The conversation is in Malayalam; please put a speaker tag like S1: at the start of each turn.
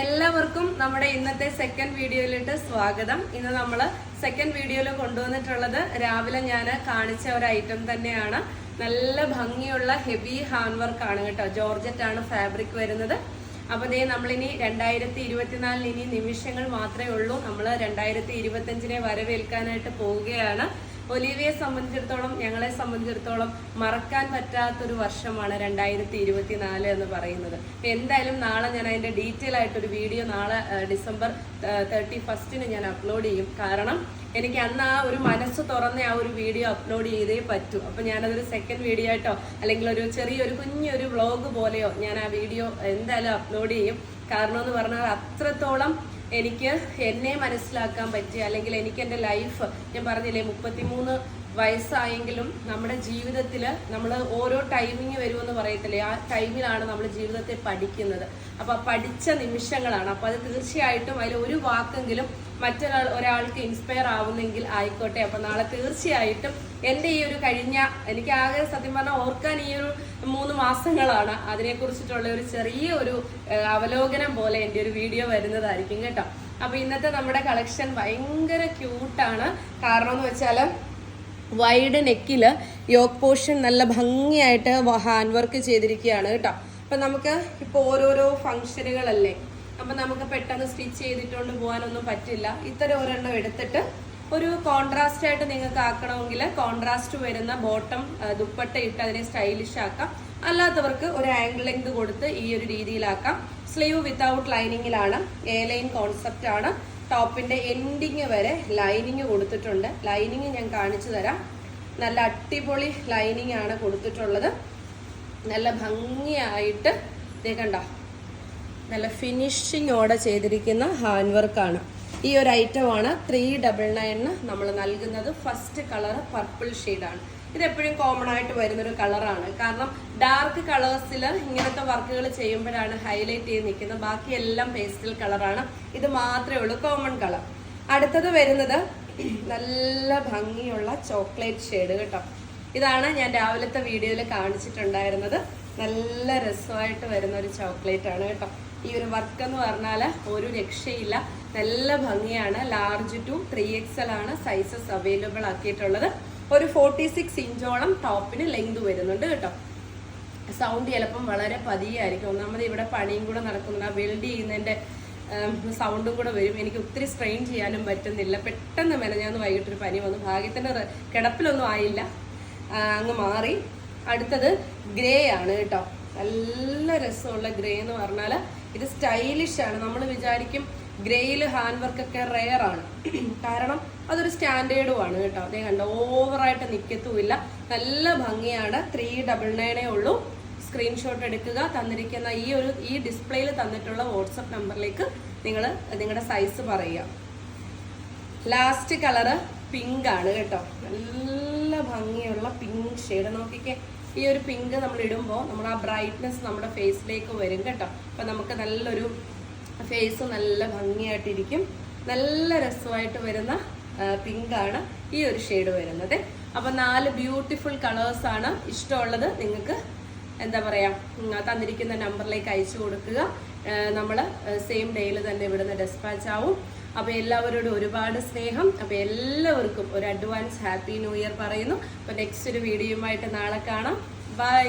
S1: എല്ലാവർക്കും നമ്മുടെ ഇന്നത്തെ സെക്കൻഡ് വീഡിയോയിലിട്ട് സ്വാഗതം. ഇന്ന് നമ്മൾ സെക്കൻഡ് വീഡിയോയിൽ കൊണ്ടുവന്നിട്ടുള്ളത് രാവിലെ ഞാൻ കാണിച്ച ഒരു ഐറ്റം തന്നെയാണ്. നല്ല ഭംഗിയുള്ള ഹെവി ഹാൻഡ് വർക്ക് ആണ് കേട്ടോ. ജോർജറ്റ് ആണ് ഫാബ്രിക് വരുന്നത്. അപ്പൊ ദേ നമ്മളിനി രണ്ടായിരത്തി ഇരുപത്തിനാലിന് ഇനി നിമിഷങ്ങൾ മാത്രമേ ഉള്ളൂ. നമ്മൾ രണ്ടായിരത്തി ഇരുപത്തിയഞ്ചിനെ വരവേൽക്കാനായിട്ട് പോവുകയാണ്. ഒലിവിയെ സംബന്ധിച്ചിടത്തോളം ഞങ്ങളെ സംബന്ധിച്ചിടത്തോളം മറക്കാൻ പറ്റാത്തൊരു വർഷമാണ് രണ്ടായിരത്തി ഇരുപത്തി നാല് എന്ന് പറയുന്നത്. എന്തായാലും നാളെ ഞാൻ അതിന്റെ ഡീറ്റെയിൽ ആയിട്ടൊരു വീഡിയോ നാളെ ഡിസംബർ തേർട്ടി ഫസ്റ്റിന് ഞാൻ അപ്ലോഡ് ചെയ്യും. കാരണം എനിക്ക് അന്ന് ആ ഒരു മനസ്സ് തുറന്ന ആ ഒരു വീഡിയോ അപ്ലോഡ് ചെയ്തേ പറ്റൂ. അപ്പം ഞാനതൊരു സെക്കൻഡ് വീഡിയോ ആയിട്ടോ അല്ലെങ്കിൽ ഒരു ചെറിയൊരു കുഞ്ഞൊരു വ്ളോഗ് പോലെയോ ഞാൻ ആ വീഡിയോ എന്തായാലും അപ്ലോഡ് ചെയ്യും. കാരണം എന്ന് പറഞ്ഞാൽ അത്രത്തോളം എനിക്ക് എന്നെ മനസ്സിലാക്കാൻ പറ്റിയ അല്ലെങ്കിൽ എനിക്ക് എന്റെ ലൈഫ് ഞാൻ പറഞ്ഞില്ലേ മുപ്പത്തിമൂന്ന് വയസ്സായെങ്കിലും നമ്മുടെ ജീവിതത്തിൽ നമ്മൾ ഓരോ ടൈമിങ് വരുമെന്ന് പറയത്തില്ലേ? ആ ടൈമിലാണ് നമ്മൾ ജീവിതത്തെ പഠിക്കുന്നത്. അപ്പോൾ പഠിച്ച നിമിഷങ്ങളാണ്. അപ്പോൾ അത് തീർച്ചയായിട്ടും അതിൽ ഒരു വാക്കെങ്കിലും മറ്റൊരാൾ ഒരാൾക്ക് ഇൻസ്പയർ ആവുന്നെങ്കിൽ ആയിക്കോട്ടെ. അപ്പോൾ നാളെ തീർച്ചയായിട്ടും എന്റെ ഈ ഒരു കഴിഞ്ഞ എനിക്ക് ആകെ സത്യം പറഞ്ഞാൽ ഓർക്കാൻ ഈ ഒരു മൂന്ന് മാസങ്ങളാണ് അതിനെക്കുറിച്ചിട്ടുള്ള ഒരു ചെറിയ ഒരു അവലോകനം പോലെ എന്റെ ഒരു വീഡിയോ വരുന്നതായിരിക്കും കേട്ടോ. അപ്പൊ ഇന്നത്തെ നമ്മുടെ കളക്ഷൻ ഭയങ്കര ക്യൂട്ടാണ് കാരണം എന്ന് വെച്ചാൽ വൈഡ് നെക്കിൽ യോക്ക് പോർഷൻ നല്ല ഭംഗിയായിട്ട് ഹാൻഡ് വർക്ക് ചെയ്തിരിക്കുകയാണ് കേട്ടോ. അപ്പൊ നമുക്ക് ഇപ്പോൾ ഓരോരോ ഫംഗ്ഷനുകളല്ലേ അപ്പൊ നമുക്ക് പെട്ടെന്ന് സ്റ്റിച്ച് ചെയ്തിട്ടുകൊണ്ട് പോകാനൊന്നും പറ്റില്ല. ഇത്തരം ഒരെണ്ണം എടുത്തിട്ട് ഒരു കോൺട്രാസ്റ്റ് ആയിട്ട് നിങ്ങൾക്ക് ആക്കണമെങ്കിൽ കോൺട്രാസ്റ്റ് വരുന്ന ബോട്ടം ദുപ്പട്ട ഇട്ട് അതിനെ സ്റ്റൈലിഷ് ആക്കാം. അല്ലാത്തവർക്ക് ഒരു ആംഗിൾ ലെങ്ത് കൊടുത്ത് ഈ ഒരു രീതിയിലാക്കാം. സ്ലീവ് വിത്തൗട്ട് ലൈനിങ്ങിലാണ് എ ലൈൻ കോൺസെപ്റ്റ് ആണ്. ടോപ്പിന്റെ എൻഡിങ് വരെ ലൈനിങ് കൊടുത്തിട്ടുണ്ട്. ലൈനിങ് ഞാൻ കാണിച്ചു തരാം. നല്ല അടിപൊളി ലൈനിങ് ആണ് കൊടുത്തിട്ടുള്ളത്. നല്ല ഭംഗിയായിട്ട് കണ്ടോ? നല്ല ഫിനിഷിങ്ങോടെ ചെയ്തിരിക്കുന്ന ഹാൻഡ് വർക്കാണ് ഈ ഒരു ഐറ്റമാണ് ത്രീ ഡബിൾ നയനിന് നമ്മൾ നൽകുന്നത്. ഫസ്റ്റ് കളർ പർപ്പിൾ ഷെയ്ഡാണ് ഇത് എപ്പോഴും കോമൺ ആയിട്ട് വരുന്നൊരു കളറാണ് കാരണം ഡാർക്ക് കളേഴ്സിൽ ഇങ്ങനത്തെ വർക്കുകൾ ചെയ്യുമ്പോഴാണ് ഹൈലൈറ്റ് ചെയ്ത് നിൽക്കുന്നത് ബാക്കി എല്ലാം പേസ്റ്റൽ കളറാണ് ഇത് മാത്രമേ ഉള്ളൂ കോമൺ കളർ അടുത്തത് വരുന്നത് നല്ല ഭംഗിയുള്ള ചോക്ലേറ്റ് ഷെയ്ഡ് കേട്ടോ. ഇതാണ് ഞാൻ രാവിലത്തെ വീഡിയോയിൽ കാണിച്ചിട്ടുണ്ടായിരുന്നത്. നല്ല രസമായിട്ട് വരുന്ന ഒരു ചോക്ലേറ്റ് ആണ് കേട്ടോ. ഈ ഒരു വർക്ക് എന്ന് പറഞ്ഞാൽ ഒരു രക്ഷയില്ല. നല്ല ഭംഗിയാണ്. ലാർജ് ടു ത്രീ എക്സൽ ആണ് സൈസസ് അവൈലബിൾ ആക്കിയിട്ടുള്ളത്. ഒരു ഫോർട്ടി സിക്സ് ഇഞ്ചോളം ടോപ്പിന് ലെങ്ത് വരുന്നുണ്ട് കേട്ടോ. സൗണ്ട് ചിലപ്പം വളരെ പതിയായിരിക്കും. ഒന്നാമത് ഇവിടെ പണിയും കൂടെ നടക്കുന്നുണ്ട്. ആ വെൽഡ് ചെയ്യുന്നതിന്റെ സൗണ്ടും കൂടെ വരും. എനിക്ക് ഒത്തിരി സ്ട്രെയിൻ ചെയ്യാനും പറ്റുന്നില്ല. പെട്ടെന്ന് മെനഞ്ഞാന്ന് വൈകിട്ടൊരു പനി വന്നു. ഭാഗ്യത്തിന്റെ റെ- കിടപ്പിലൊന്നും ആയില്ല. അങ്ങ് മാറി. അടുത്തത് ഗ്രേ ആണ് കേട്ടോ. നല്ല രസമുള്ള ഗ്രേ എന്ന് പറഞ്ഞാൽ ഇത് സ്റ്റൈലിഷ് ആണ്. നമ്മൾ വിചാരിക്കും ഗ്രേയിൽ ഹാൻഡ് വർക്ക് ഒക്കെ റെയർ ആണ്. കാരണം അതൊരു സ്റ്റാൻഡേർഡും ആണ് കേട്ടോ. അതേ കണ്ട ഓവറായിട്ട് നിൽക്കത്തുമില്ല നല്ല ഭംഗിയാണ്. ത്രീ ഡബിൾ നയനേ ഉള്ളൂ. സ്ക്രീൻഷോട്ട് എടുക്കുക. തന്നിരിക്കുന്ന ഈ ഒരു ഈ ഡിസ്പ്ലേയിൽ തന്നിട്ടുള്ള വാട്സപ്പ് നമ്പറിലേക്ക് നിങ്ങൾ നിങ്ങളുടെ സൈസ് പറയുക. ലാസ്റ്റ് കളറ് പിങ്ക് ആണ് കേട്ടോ. നല്ല ഭംഗിയുള്ള പിങ്ക് ഷെയ്ഡ് നോക്കിക്കേ. ഈ ഒരു പിങ്ക് നമ്മൾ ഇടുമ്പോൾ നമ്മൾ ആ ബ്രൈറ്റ്നെസ് നമ്മുടെ ഫേസിലേക്ക് വരും കേട്ടോ. അപ്പം നമുക്ക് നല്ലൊരു ഫേസ് നല്ല ഭംഗിയായിട്ടിരിക്കും. നല്ല രസമായിട്ട് വരുന്ന പിങ്കാണ് ഈ ഒരു ഷെയ്ഡ് വരുന്നത്. അപ്പം നാല് ബ്യൂട്ടിഫുൾ കളേഴ്സാണ് ഇഷ്ടമുള്ളത് നിങ്ങൾക്ക് എന്താ പറയുക തന്നിരിക്കുന്ന നമ്പറിലേക്ക് അയച്ചു കൊടുക്കുക. നമ്മൾ സെയിം ഡേയിൽ തന്നെ ഇവിടുന്ന് ഡെസ്പാച്ച് ആവും. അപ്പൊ എല്ലാവരോടും ഒരുപാട് സ്നേഹം. അപ്പൊ എല്ലാവർക്കും ഒരു അഡ്വാൻസ് ഹാപ്പി ന്യൂ ഇയർ പറയുന്നു. അപ്പൊ നെക്സ്റ്റ് ഒരു വീഡിയോയുമായിട്ട് നാളെ കാണാം. ബൈ